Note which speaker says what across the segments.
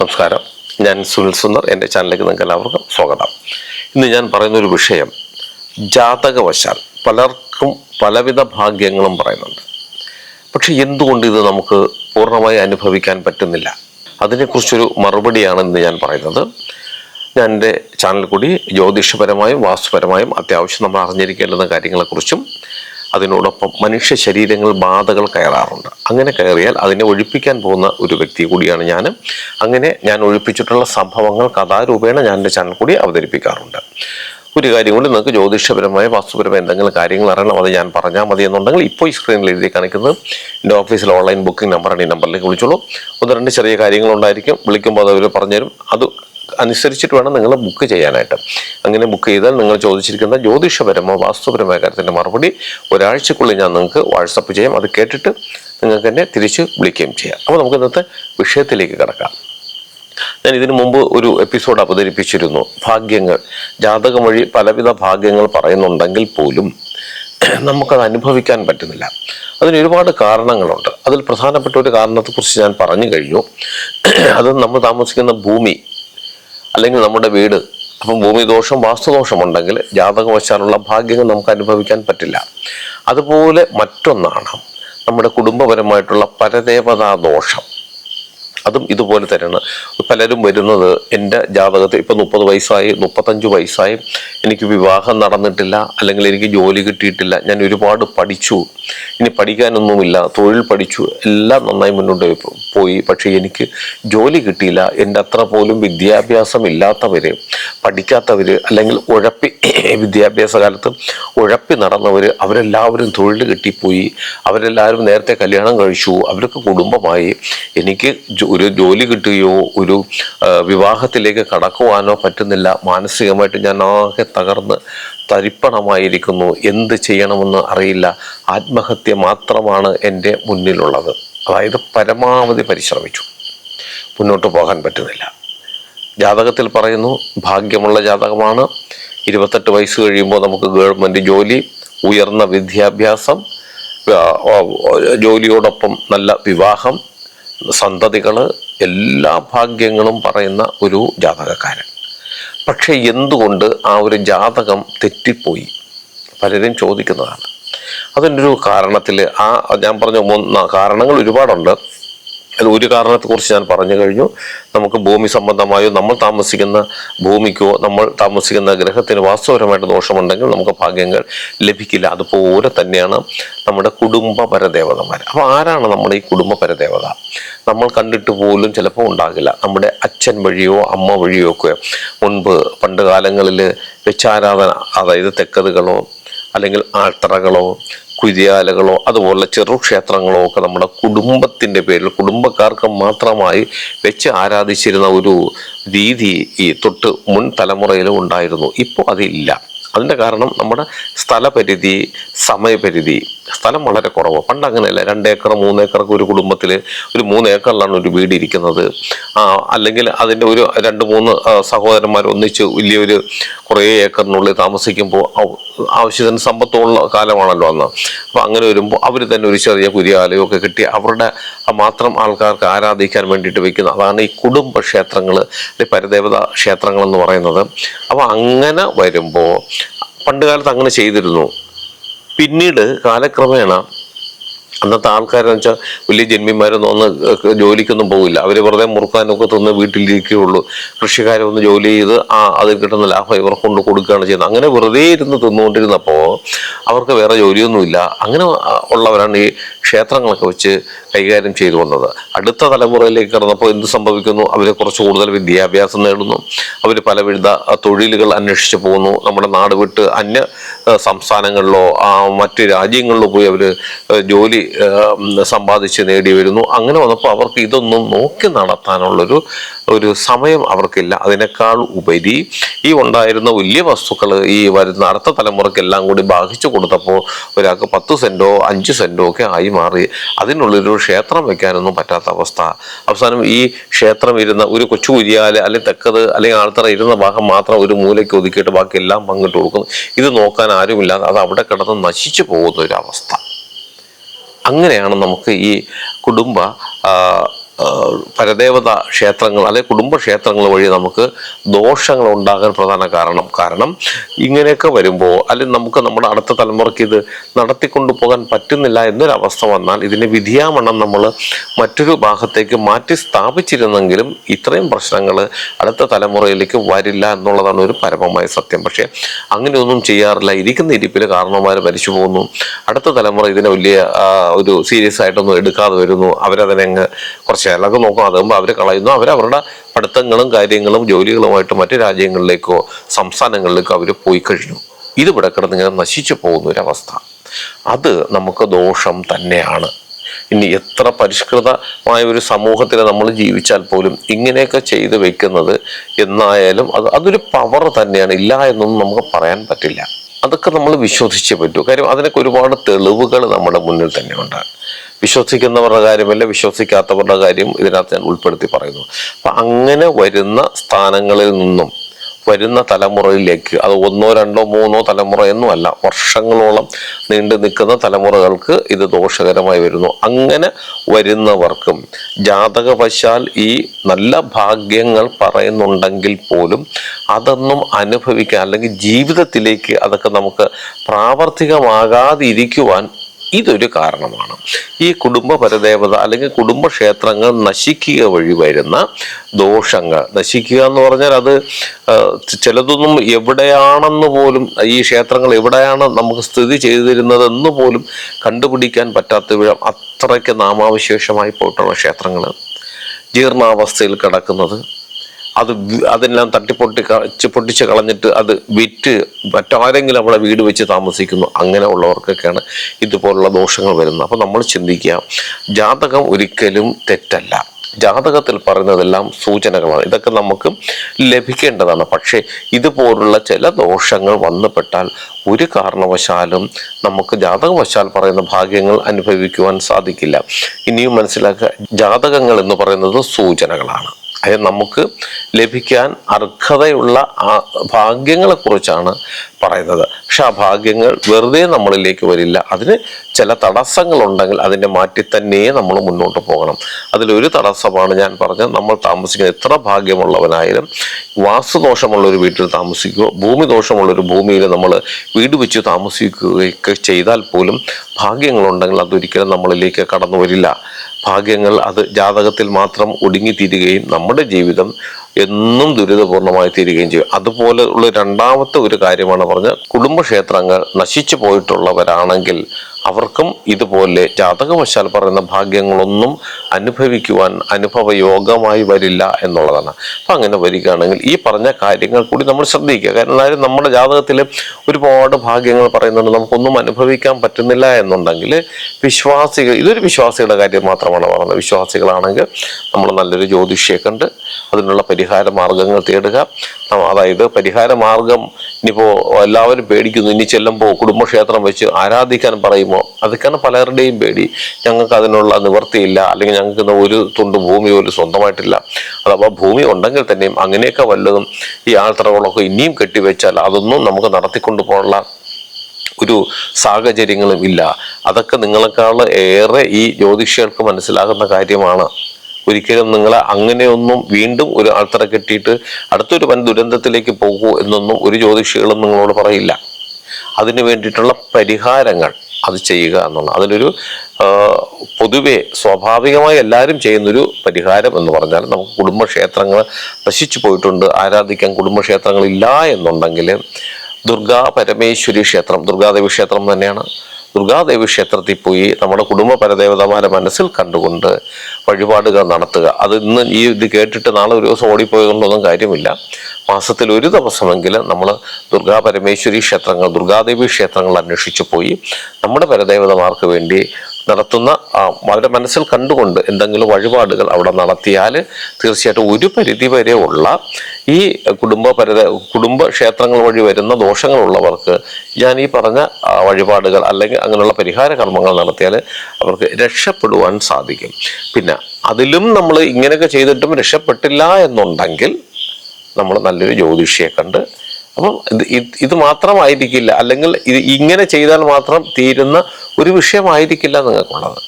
Speaker 1: നമസ്കാരം. ഞാൻ സുനിൽ സുന്ദർ. എന്റെ ചാനലിലേക്ക് നിങ്ങൾക്ക് എല്ലാവർക്കും സ്വാഗതം. ഇന്ന് ഞാൻ പറയുന്ന ഒരു വിഷയം ജാതകവശാൽ പലർക്കും പലവിധ ഭാഗ്യങ്ങളും പറയുന്നുണ്ട്. പക്ഷെ എന്തുകൊണ്ട് ഇത് നമുക്ക് പൂർണമായി അനുഭവിക്കാൻ പറ്റുന്നില്ല? അതിനെക്കുറിച്ചൊരു മറുപടിയാണ് ഇന്ന് ഞാൻ പറയുന്നത്. ഞാൻ എന്റെ ചാനൽ കൂടി ജ്യോതിഷപരമായും വാസ്തുപരമായും അത്യാവശ്യം നമ്മൾ അറിഞ്ഞിരിക്കേണ്ടുന്ന കാര്യങ്ങളെക്കുറിച്ചും അതിനോടൊപ്പം മനുഷ്യ ശരീരങ്ങൾ ബാധകൾ കയറാറുണ്ട്. അങ്ങനെ കയറിയാൽ അതിനെ ഒഴിപ്പിക്കാൻ പോകുന്ന ഒരു വ്യക്തി കൂടിയാണ് ഞാൻ അങ്ങനെ ഞാൻ ഒഴിപ്പിച്ചിട്ടുള്ള സംഭവങ്ങൾ കഥാരൂപേണ ഞാൻ എന്റെ ചാനൽ കൂടി അവതരിപ്പിക്കാറുണ്ട്. ഒരു കാര്യം കൊണ്ട് നിങ്ങൾക്ക് ജ്യോതിഷപരമായ വാസ്തുപരമായ എന്തെങ്കിലും കാര്യങ്ങൾ അറിയണം അത് ഞാൻ പറഞ്ഞാൽ മതി എന്നുണ്ടെങ്കിൽ ഇപ്പോൾ ഈ സ്ക്രീനിൽ എഴുതി കാണിക്കുന്നത് എന്റെ ഓഫീസിൽ ഓൺലൈൻ ബുക്കിംഗ് നമ്പറാണ്. ഈ നമ്പറിലേക്ക് വിളിച്ചോളൂ. ഒന്ന് രണ്ട് ചെറിയ കാര്യങ്ങളുണ്ടായിരിക്കും വിളിക്കുമ്പോൾ അത് അവർ പറഞ്ഞുതരും. അത് അനുസരിച്ചിട്ട് വേണം നിങ്ങൾ ബുക്ക് ചെയ്യാനായിട്ട്. അങ്ങനെ ബുക്ക് ചെയ്താൽ നിങ്ങൾ ചോദിച്ചിരിക്കുന്ന ജ്യോതിഷപരമോ വാസ്തുപരമായ കാര്യത്തിന്റെ മറുപടി ഒരാഴ്ചക്കുള്ളിൽ ഞാൻ നിങ്ങൾക്ക് വാട്സപ്പ് ചെയ്യാം. അത് കേട്ടിട്ട് നിങ്ങൾക്ക് തന്നെ തിരിച്ച് വിളിക്കുകയും ചെയ്യാം. അപ്പോൾ നമുക്ക് ഇന്നത്തെ വിഷയത്തിലേക്ക് കിടക്കാം. ഞാൻ ഇതിനു മുമ്പ് ഒരു എപ്പിസോഡ് അവതരിപ്പിച്ചിരുന്നു. ഭാഗ്യങ്ങൾ. ജാതകം വഴി പലവിധ ഭാഗ്യങ്ങൾ പറയുന്നുണ്ടെങ്കിൽ പോലും നമുക്കത് അനുഭവിക്കാൻ പറ്റുന്നില്ല. അതിന് ഒരുപാട് കാരണങ്ങളുണ്ട്. അതിൽ പ്രധാനപ്പെട്ട ഒരു കാരണത്തെക്കുറിച്ച് ഞാൻ പറഞ്ഞു കഴിഞ്ഞു. അത് നമ്മൾ താമസിക്കുന്ന ഭൂമി അല്ലെങ്കിൽ നമ്മുടെ വീട് അപ്പം ഭൂമി ദോഷം വാസ്തുദോഷം ഉണ്ടെങ്കിൽ ജാതകവശാലുള്ള ഭാഗ്യങ്ങൾ നമുക്ക് അനുഭവിക്കാൻ പറ്റില്ല. അതുപോലെ മറ്റൊന്നാണ് നമ്മുടെ കുടുംബപരമായിട്ടുള്ള പരദേവതാ ദോഷം അതും ഇതുപോലെ തന്നെയാണ്. പലരും വരുന്നത് എന്റെ ജാതകത്തിൽ ഇപ്പം മുപ്പത് വയസ്സായി മുപ്പത്തഞ്ച് വയസ്സായി. എനിക്ക് വിവാഹം നടന്നിട്ടില്ല അല്ലെങ്കിൽ എനിക്ക് ജോലി കിട്ടിയിട്ടില്ല. ഞാൻ ഒരുപാട് പഠിച്ചു. ഇനി പഠിക്കാനൊന്നുമില്ല തൊഴിൽ പഠിച്ചു. എല്ലാം നന്നായി മുന്നോട്ട് പോയി. പക്ഷേ എനിക്ക് ജോലി കിട്ടിയില്ല. എന്റെ അത്ര പോലും വിദ്യാഭ്യാസം ഇല്ലാത്തവർ പഠിക്കാത്തവർ അല്ലെങ്കിൽ ഉഴപ്പി വിദ്യാഭ്യാസ കാലത്ത് ഉഴപ്പി നടന്നവർ അവരെല്ലാവരും തൊഴിൽ കിട്ടിപ്പോയി. അവരെല്ലാവരും നേരത്തെ കല്യാണം കഴിച്ചു. അവർക്ക് കുടുംബമായി. എനിക്ക് ഒരു ജോലി കിട്ടുകയോ ഒരു വിവാഹത്തിലേക്ക് കടക്കുവാനോ പറ്റുന്നില്ല. മാനസികമായിട്ട് ഞാൻ ആകെ തകർന്ന് തരിപ്പണമായിരിക്കുന്നു. എന്ത് ചെയ്യണമെന്ന് അറിയില്ല. ആത്മഹത്യ മാത്രമാണ് എന്റെ മുന്നിലുള്ളത്. അതായത് പരമാവധി പരിശ്രമിച്ചു. മുന്നോട്ട് പോകാൻ പറ്റുന്നില്ല. ജാതകത്തിൽ പറയുന്നു ഭാഗ്യമുള്ള ജാതകമാണ്. ഇരുപത്തെട്ട് വയസ്സ് കഴിയുമ്പോൾ നമുക്ക് ഗവൺമെന്റ് ജോലി ഉയർന്ന വിദ്യാഭ്യാസം ജോലിയോടൊപ്പം നല്ല വിവാഹം സന്തതികൾ എല്ലാ ഭാഗ്യങ്ങളും പറയുന്ന ഒരു ജാതകക്കാരൻ. പക്ഷേ എന്തുകൊണ്ട് ആ ഒരു ജാതകം തെറ്റിപ്പോയി? പലരും ചോദിക്കുന്നതാണ്. അതിന്റെ ഒരു കാരണത്തിൽ ആ ഞാൻ പറഞ്ഞ മൂന്ന് കാരണങ്ങൾ ഒരുപാടുണ്ട്. അത് ഒരു കാരണത്തെക്കുറിച്ച് ഞാൻ പറഞ്ഞു കഴിഞ്ഞു. നമുക്ക് ഭൂമി സംബന്ധമായോ നമ്മൾ താമസിക്കുന്ന ഭൂമിക്കോ നമ്മൾ താമസിക്കുന്ന ഗ്രഹത്തിന് വാസ്തവപരമായിട്ട് ദോഷമുണ്ടെങ്കിൽ നമുക്ക് ഭാഗ്യങ്ങൾ ലഭിക്കില്ല. അതുപോലെ തന്നെയാണ് നമ്മുടെ കുടുംബ പരദേവതമാർ. അപ്പോൾ ആരാണ് നമ്മുടെ ഈ കുടുംബ പരദേവത? നമ്മൾ കണ്ടിട്ട് പോലും ചിലപ്പോൾ ഉണ്ടാകില്ല. നമ്മുടെ അച്ഛൻ വഴിയോ അമ്മ വഴിയോ ഒക്കെ മുൻപ് പണ്ട് കാലങ്ങളിൽ വെച്ചാരാധന അതായത് തെക്കതുകളോ അല്ലെങ്കിൽ ആൾത്തറകളോ അതുപോലെ അതുപോലുള്ള ചെറുക്ഷേത്രങ്ങളോ ഒക്കെ നമ്മുടെ കുടുംബത്തിന്റെ പേരിൽ കുടുംബക്കാർക്ക് മാത്രമായി വെച്ച് ആരാധിച്ചിരുന്ന ഒരു രീതി ഈ തൊട്ട് മുൻ തലമുറയിലും ഉണ്ടായിരുന്നു. ഇപ്പോൾ അതില്ല. അതിന്റെ കാരണം നമ്മുടെ സ്ഥലപരിധി സമയപരിധി സ്ഥലം വളരെ കുറവ്. പണ്ട് അങ്ങനെയല്ല. രണ്ട് ഏക്കർ മൂന്ന് ഏക്കറൊക്കെ ഒരു കുടുംബത്തിൽ ഒരു മൂന്ന് ഏക്കറിലാണ് ഒരു വീട് ഇരിക്കുന്നത്. അല്ലെങ്കിൽ അതിന്റെ ഒരു രണ്ട് മൂന്ന് സഹോദരന്മാർ ഒന്നിച്ച് വലിയൊരു കുറേ ഏക്കറിനുള്ളിൽ താമസിക്കുമ്പോൾ ആവശ്യത്തിന് സമ്പത്തുള്ള കാലമാണല്ലോ അന്ന്. അപ്പം അങ്ങനെ വരുമ്പോൾ അവർ തന്നെ ഒരു ചെറിയ കുരിയാലയമൊക്കെ കിട്ടി അവരുടെ മാത്രം ആൾക്കാർക്ക് ആരാധിക്കാൻ വേണ്ടിയിട്ട് വെക്കുന്ന അതാണ് ഈ കുടുംബ ക്ഷേത്രങ്ങൾ പരദേവത ക്ഷേത്രങ്ങളെന്ന് പറയുന്നത്. അപ്പോൾ അങ്ങനെ വരുമ്പോൾ പണ്ട് കാലത്ത് അങ്ങനെ ചെയ്തിരുന്നു. പിന്നീട് കാലക്രമേണ അന്നത്തെ ആൾക്കാരെന്ന് വെച്ചാൽ വലിയ ജന്മിമാരൊന്നും ഒന്ന് ജോലിക്കൊന്നും പോകില്ല അവർ വെറുതെ മുറുക്കാനൊക്കെ തിന്ന് വീട്ടിലിരിക്കുകയുള്ളൂ. കൃഷിക്കാരൊന്ന് ജോലി ചെയ്ത് ആ അതിൽ കിട്ടുന്ന ലാഭം ഇവർ കൊണ്ട് കൊടുക്കുകയാണ് ചെയ്യുന്നത്. അങ്ങനെ വെറുതെ ഇരുന്ന് തിന്നുകൊണ്ടിരുന്നപ്പോൾ അവർക്ക് വേറെ ജോലിയൊന്നുമില്ല. അങ്ങനെ ഉള്ളവരാണ് ഈ ക്ഷേത്രങ്ങളൊക്കെ വെച്ച് കൈകാര്യം ചെയ്തു വന്നത് അടുത്ത തലമുറയിലേക്ക് കടന്നപ്പോൾ എന്ത് സംഭവിക്കുന്നു? അവർ കുറച്ച് കൂടുതൽ വിദ്യാഭ്യാസം നേടുന്നു. അവർ പലവിധ തൊഴിലുകൾ അന്വേഷിച്ച് പോകുന്നു. നമ്മുടെ നാട് വിട്ട് അന്യ സംസ്ഥാനങ്ങളിലോ മറ്റ് രാജ്യങ്ങളിലോ പോയി അവർ ജോലി സമ്പാദിച്ച് നേടി വരുന്നു. അങ്ങനെ വന്നപ്പോൾ അവർക്ക് ഇതൊന്നും നോക്കി നടത്താനുള്ളൊരു ഒരു സമയം അവർക്കില്ല. അതിനേക്കാൾ ഉപരി ഈ ഉണ്ടായിരുന്ന വലിയ വസ്തുക്കൾ ഈ വരുന്ന അടുത്ത തലമുറക്കെല്ലാം കൂടി ബാധിച്ചു കൊടുത്തപ്പോൾ ഒരാൾക്ക് പത്ത് സെന്റോ അഞ്ച് സെന്റോ ഒക്കെ ആയി മാറി. അതിനുള്ളൊരു ക്ഷേത്രം വെക്കാനൊന്നും പറ്റാത്ത അവസ്ഥ. അവസാനം ഈ ക്ഷേത്രം ഇരുന്ന ഒരു കൊച്ചു കുരിയാൽ അല്ലെങ്കിൽ തെക്കത് അല്ലെങ്കിൽ ആൾത്തറ ഇരുന്ന ഭാഗം മാത്രം ഒരു മൂലയ്ക്ക് ഒതുക്കിയിട്ട് ബാക്കി എല്ലാം പങ്കിട്ട് കൊടുക്കുന്നു. ഇത് നോക്കാൻ ആരുമില്ലാതെ അത് അവിടെ കിടന്ന് നശിച്ചു പോകുന്ന ഒരു അവസ്ഥ. അങ്ങനെയാണ് നമുക്ക് ഈ കുടുംബ പരദേവത ക്ഷേത്രങ്ങൾ അല്ലെങ്കിൽ കുടുംബ ക്ഷേത്രങ്ങൾ വഴി നമുക്ക് ദോഷങ്ങൾ ഉണ്ടാകാൻ പ്രധാന കാരണം. കാരണം ഇങ്ങനെയൊക്കെ വരുമ്പോൾ അല്ലെങ്കിൽ നമുക്ക് നമ്മുടെ അടുത്ത തലമുറയ്ക്ക് ഇത് നടത്തിക്കൊണ്ടു പോകാൻ പറ്റുന്നില്ല എന്നൊരവസ്ഥ വന്നാൽ ഇതിനെ വിധിയാമണം നമ്മൾ മറ്റൊരു ഭാഗത്തേക്ക് മാറ്റി സ്ഥാപിച്ചിരുന്നെങ്കിലും ഇത്രയും പ്രശ്നങ്ങൾ അടുത്ത തലമുറയിലേക്ക് വരില്ല എന്നുള്ളതാണ് ഒരു പരമമായ സത്യം. പക്ഷേ അങ്ങനെയൊന്നും ചെയ്യാറില്ല. ഇരിക്കുന്ന ഇരിപ്പിൽ കാരണവന്മാർ മരിച്ചു പോകുന്നു. അടുത്ത തലമുറ ഇതിനെ വലിയ ഒരു സീരിയസ് ആയിട്ടൊന്നും എടുക്കാതെ വരുന്നു. അവരതിനെ കുറച്ച് കാലമൊക്കെ നോക്കും. അതുമ്പോൾ അവർ കളയുന്നു. അവരവരുടെ പഠിത്തങ്ങളും കാര്യങ്ങളും ജോലികളുമായിട്ട് മറ്റു രാജ്യങ്ങളിലേക്കോ സംസ്ഥാനങ്ങളിലേക്കോ അവർ പോയി കഴിഞ്ഞു. ഇത് ഇവിടെ കിടന്ന് ഇങ്ങനെ നശിച്ചു പോകുന്ന ഒരവസ്ഥ. അത് നമുക്ക് ദോഷം തന്നെയാണ്. ഇനി എത്ര പരിഷ്കൃതമായ ഒരു സമൂഹത്തിൽ നമ്മൾ ജീവിച്ചാൽ പോലും ഇങ്ങനെയൊക്കെ ചെയ്തു വെക്കുന്നത് എന്നായാലും അത് അതൊരു പവർ തന്നെയാണ്. ഇല്ല എന്നൊന്നും നമുക്ക് പറയാൻ പറ്റില്ല. അതൊക്കെ നമ്മൾ വിശ്വസിച്ചേ പറ്റൂ. കാര്യം അതിനൊക്കെ ഒരുപാട് തെളിവുകൾ നമ്മുടെ മുന്നിൽ തന്നെ ഉണ്ട് വിശ്വസിക്കുന്നവരുടെ കാര്യമല്ല വിശ്വസിക്കാത്തവരുടെ കാര്യം ഇതിനകത്ത് ഞാൻ ഉൾപ്പെടുത്തി പറയുന്നു. അപ്പം അങ്ങനെ വരുന്ന സ്ഥാനങ്ങളിൽ നിന്നും വരുന്ന തലമുറയിലേക്ക് അത് ഒന്നോ രണ്ടോ മൂന്നോ തലമുറ എന്നുമല്ല വർഷങ്ങളോളം നീണ്ടു നിൽക്കുന്ന തലമുറകൾക്ക് ഇത് ദോഷകരമായി വരുന്നു. അങ്ങനെ വരുന്നവർക്കും ജാതകവശാൽ ഈ നല്ല ഭാഗ്യങ്ങൾ പറയുന്നുണ്ടെങ്കിൽ പോലും അതൊന്നും അനുഭവിക്കാൻ അല്ലെങ്കിൽ ജീവിതത്തിലേക്ക് അതൊക്കെ നമുക്ക് പ്രാവർത്തികമാകാതിരിക്കുവാൻ ഇതൊരു കാരണമാണ്. ഈ കുടുംബ പരദേവത അല്ലെങ്കിൽ കുടുംബക്ഷേത്രങ്ങൾ നശിക്കുക വഴി വരുന്ന ദോഷങ്ങൾ. നശിക്കുക എന്ന് പറഞ്ഞാൽ അത് ചിലതൊന്നും എവിടെയാണെന്ന് പോലും ഈ ക്ഷേത്രങ്ങൾ എവിടെയാണ് നമുക്ക് സ്ഥിതി ചെയ്തിരുന്നതെന്ന് പോലും കണ്ടുപിടിക്കാൻ പറ്റാത്ത വിധം അത്രയ്ക്ക് നാമാവിശേഷമായി പോയിട്ടുള്ള ക്ഷേത്രങ്ങൾ ജീർണാവസ്ഥയിൽ കിടക്കുന്നത്. അത് അതെല്ലാം തട്ടിപ്പൊട്ടി കച്ച് പൊട്ടിച്ച് കളഞ്ഞിട്ട് അത് വിറ്റ് മറ്റാരെങ്കിലും അവിടെ വീട് വെച്ച് താമസിക്കുന്നു. അങ്ങനെ ഉള്ളവർക്കൊക്കെയാണ് ഇതുപോലുള്ള ദോഷങ്ങൾ വരുന്നത്. അപ്പോൾ നമ്മൾ ചിന്തിക്കുക ജാതകം ഒരിക്കലും തെറ്റല്ല. ജാതകത്തിൽ പറയുന്നതെല്ലാം സൂചനകളാണ്. ഇതൊക്കെ നമുക്ക് ലഭിക്കേണ്ടതാണ്. പക്ഷേ ഇതുപോലുള്ള ചില ദോഷങ്ങൾ വന്നുപെട്ടാൽ ഒരു കാരണവശാലും നമുക്ക് ജാതകവശാൽ പറയുന്ന ഭാഗ്യങ്ങൾ അനുഭവിക്കുവാൻ സാധിക്കില്ല. ഇനിയും മനസ്സിലാക്കുക ജാതകങ്ങൾ എന്ന് പറയുന്നത് സൂചനകളാണ്. അത് നമുക്ക് ലഭിക്കാൻ അർഹതയുള്ള ആ ഭാഗ്യങ്ങളെ കുറിച്ചാണ് പറയുന്നത്. പക്ഷെ ആ ഭാഗ്യങ്ങൾ വെറുതെ നമ്മളിലേക്ക് വരില്ല. അതിന് ചില തടസ്സങ്ങളുണ്ടെങ്കിൽ അതിനെ മാറ്റി തന്നെ നമ്മൾ മുന്നോട്ട് പോകണം. അതിലൊരു തടസ്സമാണ് ഞാൻ പറഞ്ഞത്. നമ്മൾ താമസിക്കുന്ന എത്ര ഭാഗ്യമുള്ളവനായാലും വാസ്തുദോഷമുള്ള ഒരു വീട്ടിൽ താമസിക്കുകയോ ഭൂമി ദോഷമുള്ള ഒരു ഭൂമിയിൽ നമ്മൾ വീട് വെച്ച് താമസിക്കുകയൊക്കെ ചെയ്താൽ പോലും ഭാഗ്യങ്ങളുണ്ടെങ്കിൽ അതൊരിക്കലും നമ്മളിലേക്ക് കടന്നു വരില്ല. ഭാഗ്യങ്ങൾ അത് ജാതകത്തിൽ മാത്രം ഒടുങ്ങിത്തീരുകയും നമ്മുടെ ജീവിതം എന്നും ദുരിതപൂർണമായി തീരുകയും ചെയ്യും. അതുപോലെ ഉള്ള രണ്ടാമത്തെ ഒരു കാര്യമാണ് പറഞ്ഞ കുടുംബക്ഷേത്രങ്ങൾ നശിച്ചു പോയിട്ടുള്ളവരാണെങ്കിൽ അവർക്കും ഇതുപോലെ ജാതകവശാൽ പറയുന്ന ഭാഗ്യങ്ങളൊന്നും അനുഭവിക്കുവാൻ അനുഭവയോഗമായി വരില്ല എന്നുള്ളതാണ്. അപ്പം അങ്ങനെ വരികയാണെങ്കിൽ ഈ പറഞ്ഞ കാര്യങ്ങൾ കൂടി നമ്മൾ ശ്രദ്ധിക്കുക. കാരണം അതായത് നമ്മുടെ ജാതകത്തിൽ ഒരുപാട് ഭാഗ്യങ്ങൾ പറയുന്നുണ്ട്. നമുക്കൊന്നും അനുഭവിക്കാൻ പറ്റുന്നില്ല എന്നുണ്ടെങ്കിൽ വിശ്വാസികൾ ഇതൊരു വിശ്വാസികളുടെ കാര്യം മാത്രമാണ് പറയുന്നത്. വിശ്വാസികളാണെങ്കിൽ നമ്മൾ നല്ലൊരു ജ്യോതിഷിയെ കണ്ട് അതിനുള്ള പരിഹാര മാർഗങ്ങൾ തേടുക. അതായത് പരിഹാര മാർഗം ഇനിയിപ്പോൾ എല്ലാവരും പേടിക്കുന്നു. ഇനി ചെല്ലുമ്പോൾ കുടുംബക്ഷേത്രം വെച്ച് ആരാധിക്കാൻ പറയുമോ? അതൊക്കെയാണ് പലരുടെയും പേടി. ഞങ്ങൾക്ക് അതിനുള്ള നിവൃത്തിയില്ല. അല്ലെങ്കിൽ ഞങ്ങൾക്ക് ഒരു തുണ്ട് ഭൂമി പോലും സ്വന്തമായിട്ടില്ല. അഥവാ ഭൂമി ഉണ്ടെങ്കിൽ തന്നെയും അങ്ങനെയൊക്കെ വല്ലതും ഈ ആൾത്തറകളൊക്കെ ഇനിയും കെട്ടിവെച്ചാൽ അതൊന്നും നമുക്ക് നടത്തിക്കൊണ്ടു പോകാനുള്ള ഒരു സാഹചര്യങ്ങളും ഇല്ല. അതൊക്കെ നിങ്ങളെക്കാൾ ഏറെ ഈ ജ്യോതിഷികൾക്ക് മനസ്സിലാകുന്ന കാര്യമാണ്. ഒരിക്കലും നിങ്ങൾ അങ്ങനെയൊന്നും വീണ്ടും ഒരു ആൾത്തറ കെട്ടിയിട്ട് അടുത്തൊരു വൻ ദുരന്തത്തിലേക്ക് പോകൂ എന്നൊന്നും ഒരു ജ്യോതിഷികളും നിങ്ങളോട് പറയില്ല. അതിനു വേണ്ടിയിട്ടുള്ള പരിഹാരങ്ങൾ അത് ചെയ്യുക എന്നുള്ള അതിനൊരു പൊതുവെ സ്വാഭാവികമായി എല്ലാവരും ചെയ്യുന്നൊരു പരിഹാരം എന്ന് പറഞ്ഞാൽ നമുക്ക് കുടുംബക്ഷേത്രങ്ങൾ നശിച്ചു പോയിട്ടുണ്ട് ആരാധിക്കാൻ കുടുംബക്ഷേത്രങ്ങളില്ല എന്നുണ്ടെങ്കിൽ ദുർഗാ പരമേശ്വരി ക്ഷേത്രം ദുർഗാദേവി ക്ഷേത്രം തന്നെയാണ്. ദുർഗാദേവി ക്ഷേത്രത്തിൽ പോയി നമ്മുടെ കുടുംബ പരദേവതമാരെ മനസ്സിൽ കണ്ടുകൊണ്ട് വഴിപാടുകൾ നടത്തുക. അത് ഇന്ന് ഈ ഇത് കേട്ടിട്ട് നാളെ ഒരു ദിവസം ഓടിപ്പോയതുകൊണ്ടൊന്നും കാര്യമില്ല. മാസത്തിൽ ഒരു ദിവസമെങ്കിലും നമ്മൾ ദുർഗാ പരമേശ്വരി ക്ഷേത്രങ്ങൾ ദുർഗാദേവി ക്ഷേത്രങ്ങൾ അന്വേഷിച്ചു പോയി നമ്മുടെ പരദേവതമാർക്ക് വേണ്ടി നടത്തുന്ന അവരുടെ മനസ്സിൽ കണ്ടുകൊണ്ട് എന്തെങ്കിലും വഴിപാടുകൾ അവിടെ നടത്തിയാൽ തീർച്ചയായിട്ടും ഒരു പരിധി വരെ ഉള്ള ഈ കുടുംബ പരിത കുടുംബ ക്ഷേത്രങ്ങൾ വഴി വരുന്ന ദോഷങ്ങളുള്ളവർക്ക് ഞാൻ ഈ പറഞ്ഞ വഴിപാടുകൾ അല്ലെങ്കിൽ അങ്ങനെയുള്ള പരിഹാര കർമ്മങ്ങൾ നടത്തിയാൽ അവർക്ക് രക്ഷപ്പെടുവാൻ സാധിക്കും. പിന്നെ അതിലും നമ്മൾ ഇങ്ങനെയൊക്കെ ചെയ്തിട്ടും രക്ഷപ്പെട്ടില്ല എന്നുണ്ടെങ്കിൽ നമ്മൾ നല്ലൊരു ജ്യോതിഷിയെ കണ്ട് അപ്പം ഇത് മാത്രമായിരിക്കില്ല. അല്ലെങ്കിൽ ഇത് ഇങ്ങനെ ചെയ്താൽ മാത്രം തീരുന്ന ഒരു വിഷയമായിരിക്കില്ല നിങ്ങൾക്കുള്ളത്.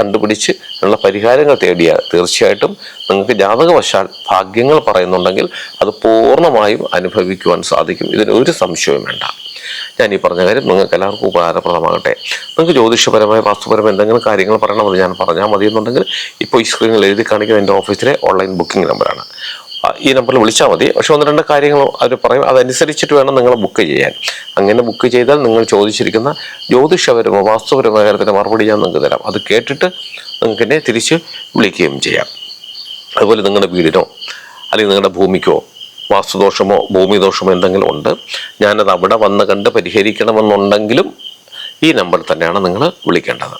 Speaker 1: കണ്ടുപിടിച്ച് ഉള്ള പരിഹാരങ്ങൾ തേടിയാൽ തീർച്ചയായിട്ടും നിങ്ങൾക്ക് ജാതകവശാൽ ഭാഗ്യങ്ങൾ പറയുന്നുണ്ടെങ്കിൽ അത് പൂർണമായും അനുഭവിക്കുവാൻ സാധിക്കും. ഇതിന് ഒരു സംശയവും വേണ്ട. ഞാൻ ഈ പറഞ്ഞ കാര്യം നിങ്ങൾക്ക് എല്ലാവർക്കും ഉപകാരപ്രദമാകട്ടെ. നിങ്ങൾക്ക് ജ്യോതിഷപരമായ വാസ്തുപരമായ എന്തെങ്കിലും കാര്യങ്ങൾ പറയണമെന്ന് ഞാൻ പറഞ്ഞാൽ മതി എന്നുണ്ടെങ്കിൽ ഇപ്പോൾ ഈ സ്ക്രീനിൽ എഴുതി കാണിക്കുന്ന എന്റെ ഓഫീസിലെ ഓൺലൈൻ ബുക്കിംഗ് നമ്പറാണ് ഈ നമ്പറിൽ വിളിച്ചാൽ മതി. പക്ഷെ ഒന്ന് രണ്ട് കാര്യങ്ങൾ അവർ പറയും. അതനുസരിച്ചിട്ട് വേണം നിങ്ങൾ ബുക്ക് ചെയ്യാൻ. അങ്ങനെ ബുക്ക് ചെയ്താൽ നിങ്ങൾ ചോദിച്ചിരിക്കുന്ന ജ്യോതിഷപരമോ വാസ്തുപരമായ കാര്യത്തിന് മറുപടി ഞാൻ നിങ്ങൾക്ക് തരാം. അത് കേട്ടിട്ട് നിങ്ങൾക്ക് എന്നെ തിരിച്ച് വിളിക്കുകയും ചെയ്യാം. അതുപോലെ നിങ്ങളുടെ വീടിനോ അല്ലെങ്കിൽ നിങ്ങളുടെ ഭൂമിക്കോ വാസ്തുദോഷമോ ഭൂമിദോഷമോ എന്തെങ്കിലും ഉണ്ട്. ഞാനത് അവിടെ വന്ന് കണ്ട് പരിഹരിക്കണമെന്നുണ്ടെങ്കിലും ഈ നമ്പർ തന്നെയാണ് നിങ്ങൾ വിളിക്കേണ്ടത്.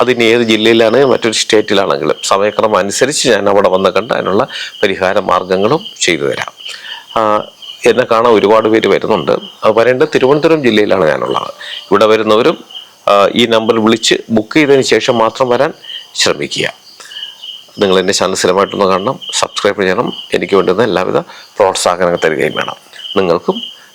Speaker 1: അതിന് ഏത് ജില്ലയിലാണ് മറ്റൊരു സ്റ്റേറ്റിലാണെങ്കിലും സമയക്രമം അനുസരിച്ച് ഞാൻ അവിടെ വന്ന് കണ്ട് അതിനുള്ള പരിഹാര മാർഗങ്ങളും ചെയ്തു തരാം. എന്നെ കാണാൻ ഒരുപാട് പേര് വരുന്നുണ്ട്. അത് വരേണ്ടത് തിരുവനന്തപുരം ജില്ലയിലാണ് ഞാനുള്ളത്. ഇവിടെ വരുന്നവരും ഈ നമ്പർ വിളിച്ച് ബുക്ക് ചെയ്തതിന് ശേഷം മാത്രം വരാൻ ശ്രമിക്കുക. നിങ്ങൾ എന്റെ ചാനൽ സ്ഥിരമായിട്ടൊന്ന് കാണണം സബ്സ്ക്രൈബ് ചെയ്യണം. എനിക്ക് വേണ്ടുന്ന എല്ലാവിധ പ്രോത്സാഹനങ്ങൾ തരികയും വേണം. നിങ്ങൾക്കും